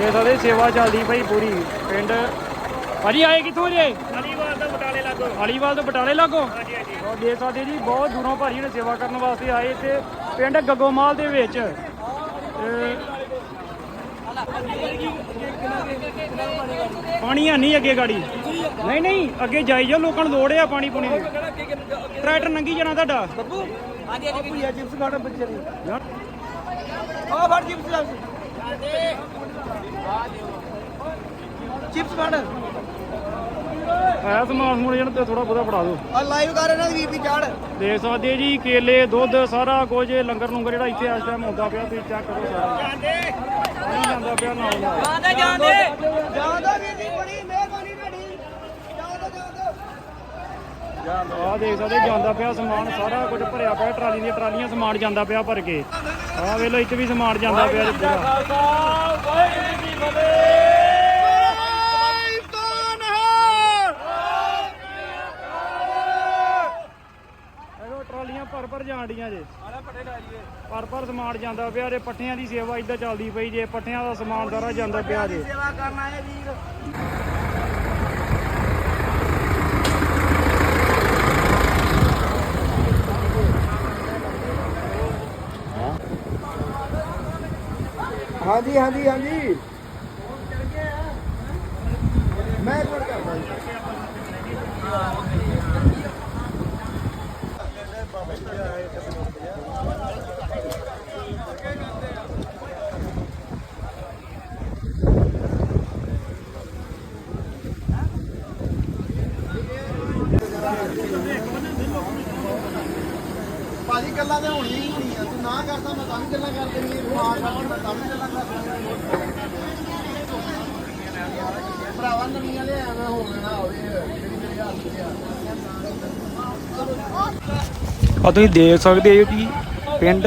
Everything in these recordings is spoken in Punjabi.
ਇਹ ਸਾਰੇ ਸੇਵਾ ਚੱਲਦੀ ਪਈ ਪੂਰੀ ਪਿੰਡ। ਭਾਜੀ ਆਏ ਕਿੱਥੋਂ ਜੇ? ਅਲੀਵਾਲ ਦਾ ਬਟਾਲੇ ਲੱਗੋ। ਅਲੀਵਾਲ ਤੋਂ ਬਟਾਲੇ ਲਾਗੋ? ਹਾਂਜੀ ਹਾਂਜੀ। ਉਹ ਦੇਖ ਸਕਦੇ ਜੀ ਬਹੁਤ ਦੂਰੋਂ ਭਾਜੀ ਨੇ ਸੇਵਾ ਕਰਨ ਵਾਸਤੇ ਆਏ ਤੇ ਪਿੰਡ ਗੱਗੋਮਾਲ ਦੇ ਵਿੱਚ। ਤੇ ਪਾਣੀ ਹੈ ਨਹੀਂ ਅੱਗੇ ਗਾੜੀ। ਨਹੀਂ ਨਹੀਂ ਅੱਗੇ ਜਾਈ ਜਾਓ ਲੋਕਾਂ ਨੂੰ ਲੋੜ ਆ ਪਾਣੀ ਪੁਣੀ ਦੀ। ਟਰੈਕਟਰ ਨੰਗੀ ਜਾਣਾ ਤੁਹਾਡਾ। ਬੱਬੂ ਹਾਂਜੀ ਹਾਂਜੀ ਚਿਪਸ ਖਾਣਾ ਬੱਚੇ ਨੇ ਆ ਫੜ ਚਿਪਸ ਲੈ ਚਿਪਸ ਫੜ ਆਇਆ ਸਮਾਨ ਸਮੂਨ ਜਣ ਤੇ ਥੋੜਾ ਬਹੁਤਾ ਫੜਾ ਦਿਓ। ਆ ਲਾਈਵ ਕਰ ਇਹਨਾਂ ਦੀ ਵੀਪੀ ਚਾੜ। ਦੇਖ ਸਕਦੇ ਜੀ ਕੇਲੇ ਦੁੱਧ ਸਾਰਾ ਕੁਝ ਲੰਗਰ ਲੰਗਰ ਜਿਹੜਾ ਇੱਥੇ ਇਸ ਟਾਈਮ ਹੁੰਦਾ ਪਿਆ ਤੁਸੀਂ ਚੈੱਕ ਕਰੋ ਸਾਰਾ। ਨਹੀਂ ਜਾਂਦਾ ਪਿਆ ਜਾਂਦੇ ਜਾਂਦਾ ਵੀਰ ਜੀ ਬੜੀ ਮਿਹਰਬਾਨੀ ਤੁਹਾਡੀ ਜਾਂਦਾ ਜਾਂਦਾ ਆਹ ਦੇਖ ਸਕਦੇ ਜਾਂਦਾ ਪਿਆ ਸਮਾਨ ਸਾਰਾ ਕੁਝ ਭਰਿਆ ਪਿਆ ਟਰਾਲੀ ਦੀਆਂ ਟਰਾਲੀਆਂ ਸਮਾਨ ਜਾਂਦਾ ਪਿਆ ਭਰ ਕੇ। ਆਹ ਵੇਖ ਲਓ ਇੱਥੇ ਵੀ ਸਮਾਨ ਜਾਂਦਾ ਪਿਆ ਜੀ ਪੂਰਾ ਟਰਾਲੀਆਂ ਭਰ ਭਰ ਜੇ। ਭਰ ਭਰ ਸਮਾਨ ਜਾਂਦਾ ਪਿਆ ਜੇ ਪੱਠਿਆਂ ਦੀ ਸੇਵਾ ਇੱਦਾਂ ਚੱਲਦੀ ਪਈ ਜੇ ਪੱਠਿਆਂ ਦਾ ਸਮਾਨ ਸਾਰਾ ਜਾਂਦਾ ਪਿਆ ਜੇ। ਸੇਵਾ ਕਰਨ ਆਏ ਵੀਰ। ਹਾਂਜੀ ਹਾਂਜੀ ਹਾਂਜੀ। ਮੈਂ ਇੱਕ ਮਿੰਟ ਕਰਦਾ ਜੀ। ਭਾਜੀ ਗੱਲਾਂ ਤੇ ਹੋਣੀਆਂ ਹੀ ਹੋਣੀਆਂ ਤੂੰ ਨਾ ਕਰਦਾ ਮੈਂ ਤਾਂ ਵੀ ਗੱਲਾਂ ਕਰ ਦੇਣੀ ਮਾਰ ਕਰਦਾ ਮੈਂ ਤਾਂ ਵੀ ਗੱਲਾਂ ਕਰ ਦੇਣੀ ਭਰਾਵਾ, ਨਵੀਆਂ ਲਿਆ ਮੈਂ ਹੋਣ ਨਾ ਹੋਵੇ। ਆ, ਤੁਸੀਂ ਦੇਖ ਸਕਦੇ ਹੋ ਜੀ, ਪਿੰਡ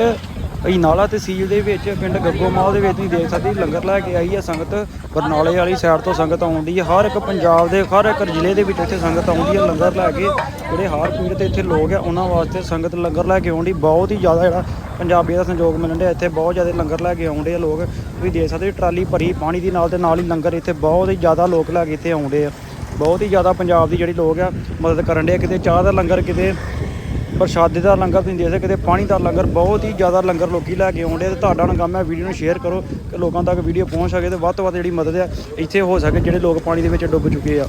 ਅਜਨਾਲਾ ਤਹਿਸੀਲ ਦੇ ਵਿੱਚ ਪਿੰਡ ਗੱਗੋਮਾਲ ਦੇ ਵਿੱਚ ਤੁਸੀਂ ਦੇਖ ਸਕਦੇ ਲੰਗਰ ਲੈ ਕੇ ਆਈ ਹੈ ਸੰਗਤ। ਬਰਨਾਲੇ ਵਾਲੀ ਸਾਈਡ ਤੋਂ ਸੰਗਤ ਆਉਂਦੀ ਹੈ ਹਰ ਇੱਕ ਪੰਜਾਬ ਦੇ, ਹਰ ਇੱਕ ਜ਼ਿਲ੍ਹੇ ਦੇ ਵਿੱਚ ਇੱਥੇ ਸੰਗਤ ਆਉਂਦੀ ਹੈ ਲੰਗਰ ਲੈ ਕੇ। ਜਿਹੜੇ ਹਰ ਪੀੜ ਤੇ ਇੱਥੇ ਲੋਕ ਆ, ਉਹਨਾਂ ਵਾਸਤੇ ਸੰਗਤ ਲੰਗਰ ਲੈ ਕੇ ਆਉਂਦੀ ਬਹੁਤ ਹੀ ਜ਼ਿਆਦਾ ਜਿਹੜਾ ਪੰਜਾਬੀ ਦਾ ਸੰਯੋਗ ਮਿਲਣ ਡਿਆ, ਇੱਥੇ ਬਹੁਤ ਜ਼ਿਆਦਾ ਲੰਗਰ ਲੈ ਕੇ ਆਉਂਦੇ ਆ ਲੋਕ। ਤੁਸੀਂ ਦੇਖ ਸਕਦੇ ਟਰਾਲੀ ਭਰੀ ਪਾਣੀ ਦੀ ਨਾਲ ਤੇ ਨਾਲ ਹੀ ਲੰਗਰ ਇੱਥੇ ਬਹੁਤ ਹੀ ਜ਼ਿਆਦਾ ਲੋਕ ਲੈ ਕੇ ਇੱਥੇ ਆਉਂਦੇ ਆ। ਬਹੁਤ ਹੀ ਜ਼ਿਆਦਾ ਪੰਜਾਬ ਦੀ ਜਿਹੜੀ ਲੋਕ ਆ, ਮਦਦ ਕਰਨ ਦੇ ਕਿਤੇ ਚਾਹ ਦਾ ਲੰਗਰ, ਕਿਤੇ ਪ੍ਰਸ਼ਾਦੇ ਦਾ ਲੰਗਰ ਤੁਸੀਂ ਦੇ ਸਕਦੇ ਕਿਤੇ ਪਾਣੀ ਦਾ ਲੰਗਰ ਬਹੁਤ ਹੀ ਜ਼ਿਆਦਾ ਲੰਗਰ ਲੋਕੀ ਲੈ ਕੇ ਆਉਂਦੇ ਤੇ ਤੁਹਾਡਾ ਹੁਣ ਕੰਮ ਹੈ ਵੀਡੀਓ ਨੂੰ ਸ਼ੇਅਰ ਕਰੋ ਕਿ ਲੋਕਾਂ ਤੱਕ ਵੀਡੀਓ ਪਹੁੰਚ ਸਕੇ ਤੇ ਵੱਧ ਤੋਂ ਵੱਧ ਜਿਹੜੀ ਮਦਦ ਹੈ, ਇੱਥੇ ਹੋ ਸਕੇ ਜਿਹੜੇ ਲੋਕ ਪਾਣੀ ਦੇ ਵਿੱਚ ਡੁੱਬ ਚੁੱਕੇ ਆ।